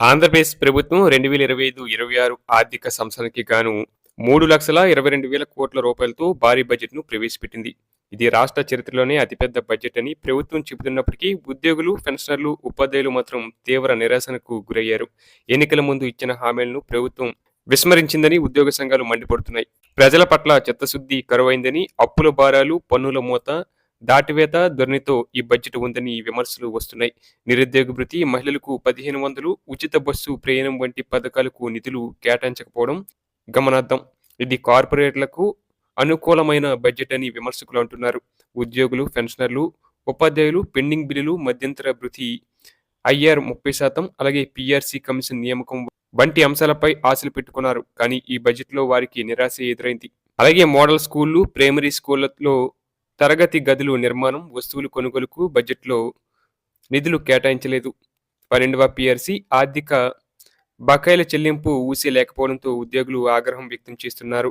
ఆంధ్రప్రదేశ్ ప్రభుత్వం రెండు వేల ఇరవై ఐదు ఇరవై ఆరు ఆర్థిక సంవత్సరానికి గాను మూడు లక్షల ఇరవై రెండు వేల కోట్ల రూపాయలతో భారీ బడ్జెట్ను ప్రవేశపెట్టింది. ఇది రాష్ట్ర చరిత్రలోనే అతిపెద్ద బడ్జెట్ అని ప్రభుత్వం చెబుతున్నప్పటికీ ఉద్యోగులు పెన్షనర్లు ఉపాధ్యాయులు మాత్రం తీవ్ర నిరాశనకు గురయ్యారు. ఎన్నికల ముందు ఇచ్చిన హామీలను ప్రభుత్వం విస్మరించిందని ఉద్యోగ సంఘాలు మండిపడుతున్నాయి. ప్రజల పట్ల చిత్తశుద్ధి కరువైందని అప్పుల భారాలు పన్నుల మూత దాటివేత ధోరణితో ఈ బడ్జెట్ ఉందని విమర్శలు వస్తున్నాయి. నిరుద్యోగ భృతి మహిళలకు పదిహేను వందలు ఉచిత బస్సు ప్రయాణం వంటి పథకాలకు నిధులు కేటాయించకపోవడం గమనార్థం ఇది కార్పొరేట్లకు అనుకూలమైన బడ్జెట్ అని విమర్శకులు అంటున్నారు. ఉద్యోగులు పెన్షనర్లు ఉపాధ్యాయులు పెండింగ్ బిల్లులు మధ్యంతర భృతి ఐఆర్ ముప్పై శాతం అలాగే పిఆర్సీ కమిషన్ నియామకం వంటి అంశాలపై ఆశలు పెట్టుకున్నారు. కానీ ఈ బడ్జెట్లో వారికి నిరాశ ఎదురైంది. అలాగే మోడల్ స్కూళ్ళు ప్రైమరీ స్కూళ్ళలో తరగతి గదులు నిర్మాణం వస్తువులు కొనుగోలుకు బడ్జెట్లో నిధులు కేటాయించలేదు. పన్నెండవ పిఆర్సీ ఆర్థిక బకాయిల చెల్లింపు ఊసే లేకపోవడంతో ఉద్యోగులు ఆగ్రహం వ్యక్తం చేస్తున్నారు.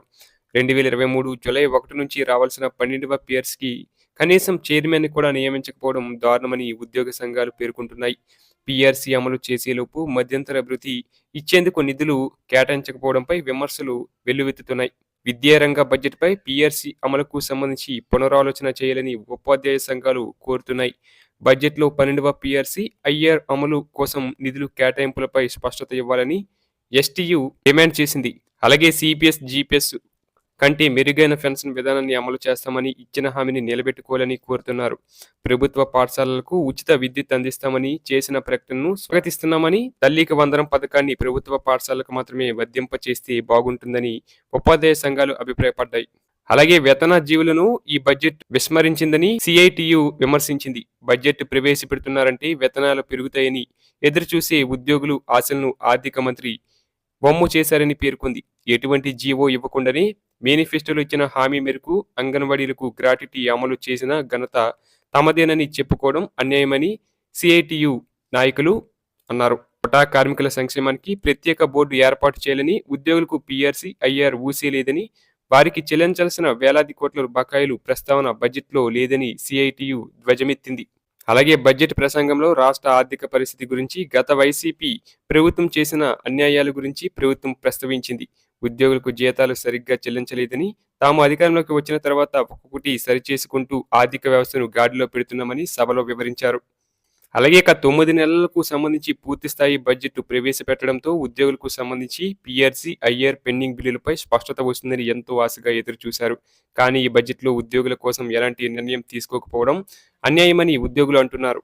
రెండు వేల ఇరవై మూడు జూలై ఒకటి నుంచి రావాల్సిన పన్నెండవ పిఆర్సీకి కనీసం చైర్మన్ కూడా నియమించకపోవడం దారుణమని ఉద్యోగ సంఘాలు పేర్కొంటున్నాయి. పిఆర్సీ అమలు చేసేలోపు మధ్యంతర అభివృద్ధి ఇచ్చేందుకు నిధులు కేటాయించకపోవడంపై విమర్శలు వెల్లువెత్తుతున్నాయి. విద్యారంగ బడ్జెట్పై పిఆర్సీ అమలుకు సంబంధించి పునరాలోచన చేయాలని ఉపాధ్యాయ సంఘాలు కోరుతున్నాయి. బడ్జెట్లో పన్నెండవ పిఆర్సీ ఐఆర్ అమలు కోసం నిధులు కేటాయింపులపై స్పష్టత ఇవ్వాలని ఎస్టీయు డిమాండ్ చేసింది. అలాగే సిపిఎస్ జీపీఎస్ కంటే మెరుగైన పెన్షన్ విధానాన్ని అమలు చేస్తామని ఇచ్చిన హామీని నిలబెట్టుకోవాలని కోరుతున్నారు. ప్రభుత్వ పాఠశాలలకు ఉచిత విద్యుత్ అందిస్తామని చేసిన ప్రకటనను స్వాగతిస్తున్నామని తల్లికి వందనం పథకాన్ని ప్రభుత్వ పాఠశాలకు మాత్రమే వర్తింప చేస్తే బాగుంటుందని ఉపాధ్యాయ సంఘాలు అభిప్రాయపడ్డాయి. అలాగే వేతన జీవులను ఈ బడ్జెట్ విస్మరించిందని సిఐటియు విమర్శించింది. బడ్జెట్ ప్రవేశపెడుతున్నారంటే వేతనాలు పెరుగుతాయని ఎదురుచూసే ఉద్యోగులు ఆశలను ఆర్థిక మంత్రి బొమ్ము చేశారని పేర్కొంది. ఎటువంటి జీవో ఇవ్వకుండానే మేనిఫెస్టోలో ఇచ్చిన హామీ మేరకు అంగన్వాడీలకు గ్రాట్యుటీ అమలు చేసిన ఘనత తమదేనని చెప్పుకోవడం అన్యాయమని సిఐటియు నాయకులు అన్నారు. పటా కార్మికుల సంక్షేమానికి ప్రత్యేక బోర్డు ఏర్పాటు చేయాలని ఉద్యోగులకు పిఆర్సీ ఐఆర్ ఊసే లేదని వారికి చెల్లించాల్సిన వేలాది కోట్ల బకాయిలు ప్రస్తావన బడ్జెట్లో లేదని సిఐటియు ధ్వజమెత్తింది. అలాగే బడ్జెట్ ప్రసంగంలో రాష్ట్ర ఆర్థిక పరిస్థితి గురించి గత వైసీపీ ప్రభుత్వం చేసిన అన్యాయాల గురించి ప్రభుత్వం ప్రస్తావించింది. ఉద్యోగులకు జీతాలు సరిగ్గా చెల్లించలేదని తాము అధికారంలోకి వచ్చిన తర్వాత ఒక్కొక్కటి సరిచేసుకుంటూ ఆర్థిక వ్యవస్థను గాడిలో పెడుతున్నామని సభలో వివరించారు. అలాగే ఇక తొమ్మిది నెలలకు సంబంధించి పూర్తి స్థాయి బడ్జెట్ ప్రవేశపెట్టడంతో ఉద్యోగులకు సంబంధించి పిఆర్సీ ఐఆర్ పెండింగ్ బిల్లులపై స్పష్టత వస్తుందని ఎంతో ఆశగా ఎదురుచూశారు. కానీ ఈ బడ్జెట్లో ఉద్యోగుల కోసం ఎలాంటి నిర్ణయం తీసుకోకపోవడం అన్యాయమని ఉద్యోగులు అంటున్నారు.